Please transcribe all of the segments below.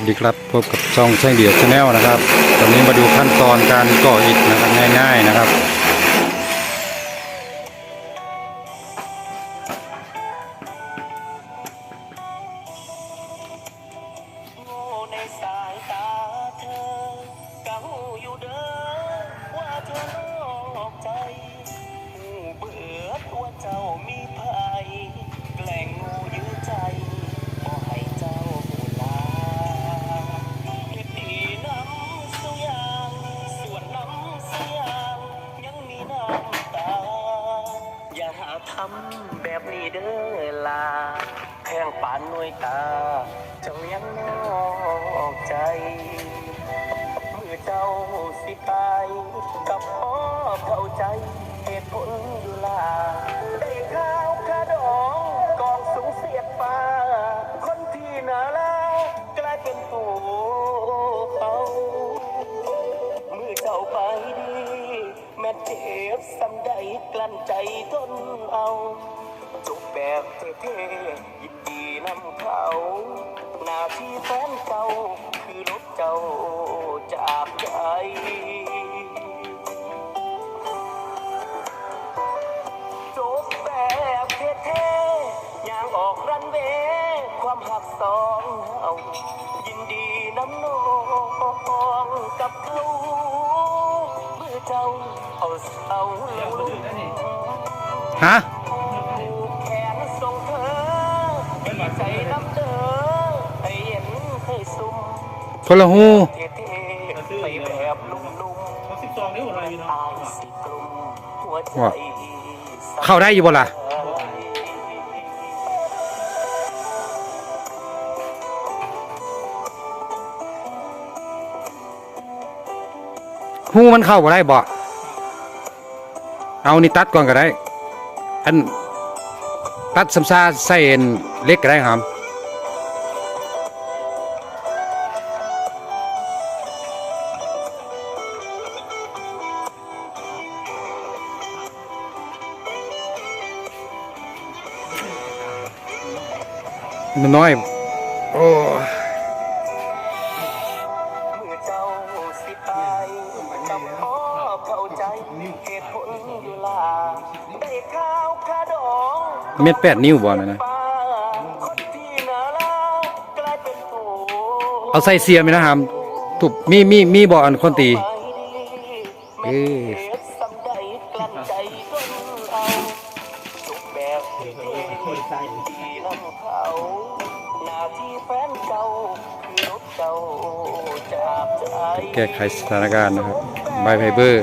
สวัสดีครับพบกับช่องแช่งเดียวชาแนลนะครับ ตอนนี้มาดูขั้นตอนการก่ออิฐนะครับง่าย ๆนะครับ สิตายกับพ่อเข้าใจเหตุผลอยู่ลาได้ข้าวคาดองกองสูงเสียดฟ้า คนที่น่าแล้วกลายเป็นตัวเขาเมื่อเจ้าไปดี แม่เจ็บซ้ำใดกลั้นใจทนเอาจบแบบเท่ๆยินดีนำเขา หน้าที่แฟนเก่า หักสองเอายินดีน้ำนองกับเขาเมื่อเจ้าเอาเสาลงฮะแขนส่งเธอดีใจน้ำเด้อให้เห็นให้ซุ่มคนละหูเท่ๆไปแบบนุ่มเขาสิบสองนิ้วอะไรอยู่ๆเนาะอายสิกลุ่มหัวใจเข้าได้อยู่บ่ล่ะ หูมันเข้าบ่ได้บ่เอานี่ตัดก่อนก็ได้ อันตัดสำซาใส่อันเล็กก็ได้ครับมันน้อยโอ้ เม็ดแปดนิ้วบ่นะนะป้าคนที่น่ารักกลายเป็นโผเอาใส่เสียมไหมนะครับถูกมีมีมีบ่อันคนตีเออาจบแบบเท่ๆที่ลำเขาหน้าที่แฟนเก่าคือรบเจ้าจากใจแก้ไขสถานการณ์นะครับ ใบไฟเบอร์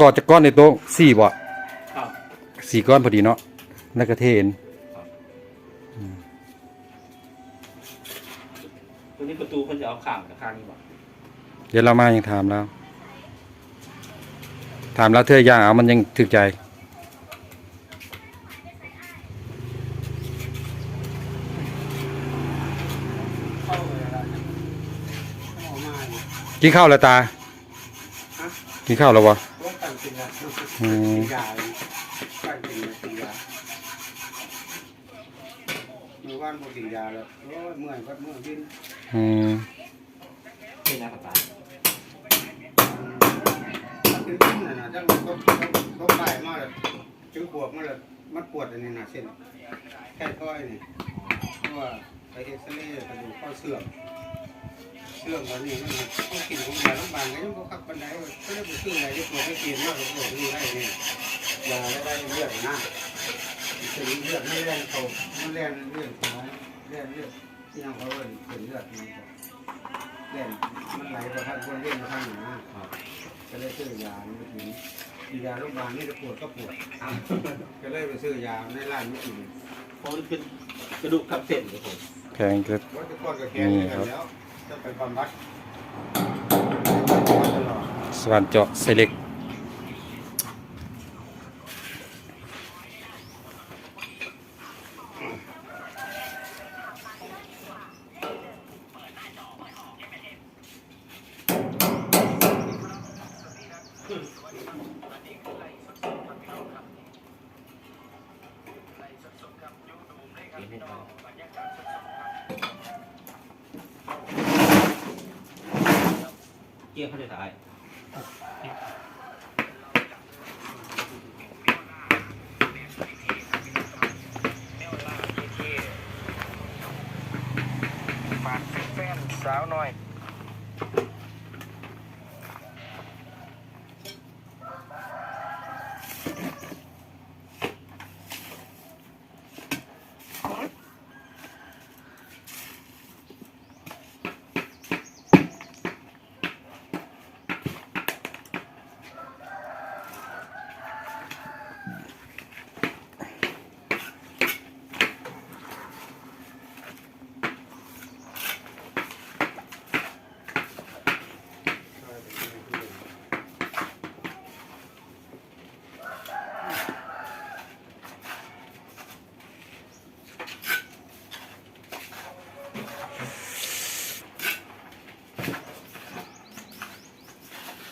ก็จะก้อนในโต๊ะสี่บ่ครับสี่ก้อนพอดีเนาะแล้วก็เทนตัวนี้ประตูคนจะเอาข่างกับข้างนี้บ่เดี๋ยวเรามายังถามแล้ว ถามแล้วเธอย่างเอามันยังถึกใจ เข้าเลยนะเข้ามาอยู่กินข้าวแล้วตา กินข้าวแล้ววะ ว่าตั้งเป็นยาอืมยาเลยตั้งเป็นยาเป็นยาเมื่อวานพอกินยาแล้วโอ้ยเมื่อยก็เมื่อยดิ้นอืมเป็นยาปลาคือดิ้นน่ะนะจังเขาเขาไปมาแล้วถึงขวบมาแล้วมันปวดอันนี้นะเส้นแค่ก้อยนี่เพราะว่าไปเอ็กซเรย์กระดูกข้อเสื่อม เรื่องตอนนี้มันต้องกินของยาโรงพยาบาลก็ยังบ่คักปานใดก็เลยบ่ซื้ออะไรจะปวดไม่กินมากก็ปวดอยู่ได้นี่ยาได้ได้เลือดนะถึงเลือดไม่แรงเขามันแรงเลือดของแรงเลือดที่ยังเขาเป็นเป็นเลือดมันแรงมันไหลไปทางคนเล่นไปทางหนาก็เลยซื้อยาไม่ถึงยาโรงพยาบาลนี่จะปวดก็ปวดก็เลยไปซื้อยาในร้านไม่กินเพราะมันเป็นกระดูกทับเส้นครับผมแพงเกิดว่าจะก้อนกับแขนนี่กับ สว่านเจาะไซเล็กเเกี่ยวเขาจะตายฝากแฟนสาวหน่อย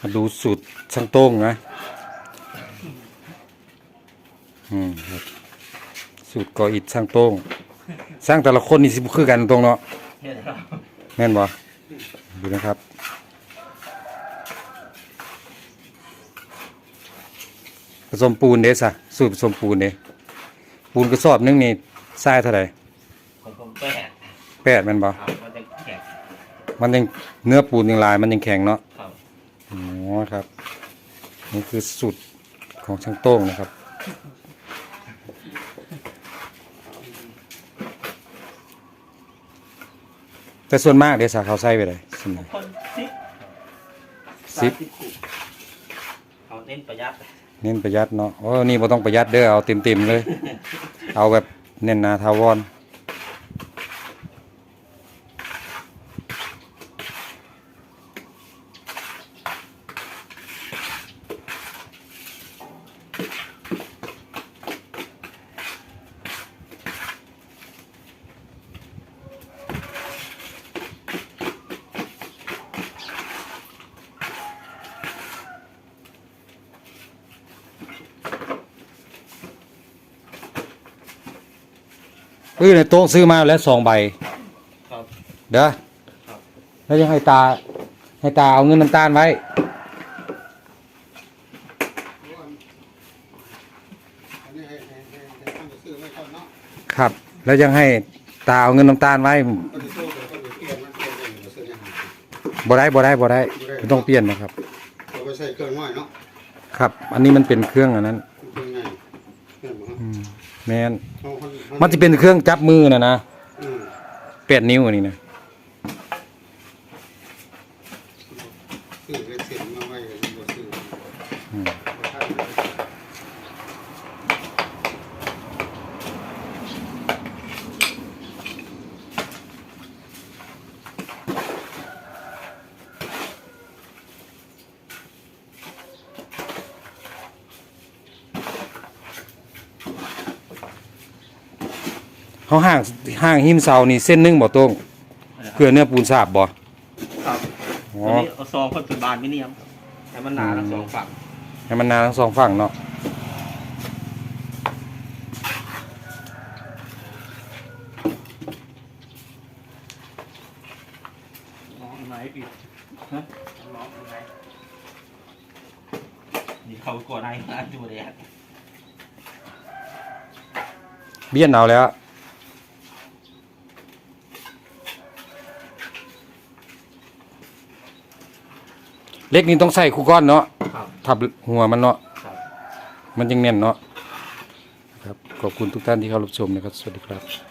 มาดูสูตรช่างโต้งนะอืมครับสูตรก่ออิฐช่างโต้งสร้างแต่ละคนนี่สิบ่คือกันตรงเนาะเนี่ยนะครับแม่นบ่ดูนะครับ ผสมปูนเด้สะสูตรผสมปูนเด้ปูนกระสอบหนึงนี่ทรายเท่าไหร่ของผมแปดแปดแม่นบ่ครับมันจะแข็งมันยังเนื้อปูนยังลายมันยังแข็งเนาะครับ อ๋อครับ นี่คือสูตรของช่างโต้งนะครับ แต่ส่วนมากเดี๋ยวสาเขาใส่ไปเลยส่วนใหญ่คนสิบสิบสามคู่เอาเน้นประหยัดเน้นประหยัดเนาะโอ้นี่บ่ต้องประหยัดเด้อเอาเต็มๆเลย เอาแบบเน้นหนาทาวอน เออในโต๊ะซื้อมาแล้วสองใบครับเด้อครับแล้วยังให้ตา ให้ตาเอาเงินน้ำตาลไว้อันนี้ให้ให้ให้ให้ท่านไปซื้อไว้ก่อนเนาะครับ แล้วยังให้ตาเอาเงินน้ำตาลไว้ก็จะสู้เดี๋ยวก็จะเปลี่ยนมันเปลี่ยนเองเดี๋ยวซื้ออาหารบ่ได้บ่ได้บ่ได้ไม่ต้องเปลี่ยนนะครับเราไปใส่เครื่องน้อยเนาะครับ อันนี้มันเป็นเครื่องอันนั้นเครื่ องไงเครื่องมันอืมแม่นเอาคนมันจะเป็นเครื่องจับมือนะนะอืมแปดนิ้วอันนี้นะ ซื้อเล็กเสียงมาไว้บ่ซื้อ อืม บ่ทันเลย เขาห่างห่างหิมเสานี่เส้นหนึงบ่ตรงเพื่อเนื้อปูนสาบบ่ครับอ๋อตัวนี้เอาซองคนเป็นบานไม่เนียมให้มันหนาทั้งสองฝั่งให้มันนานทั้งสองฝั่งเนาะน้องไหนปิดฮะน้องไหนนี่เขากดไอ้มาดูเลยอะเบี้ยนเอาแล้ว เล็กนี่ต้องใส่คู่ก้อนเนาะครับ ทับหัวมันเนาะครับ มันยังแน่นเนาะครับขอบคุณทุกท่านที่เข้ารับชมนะครับ สวัสดีครับ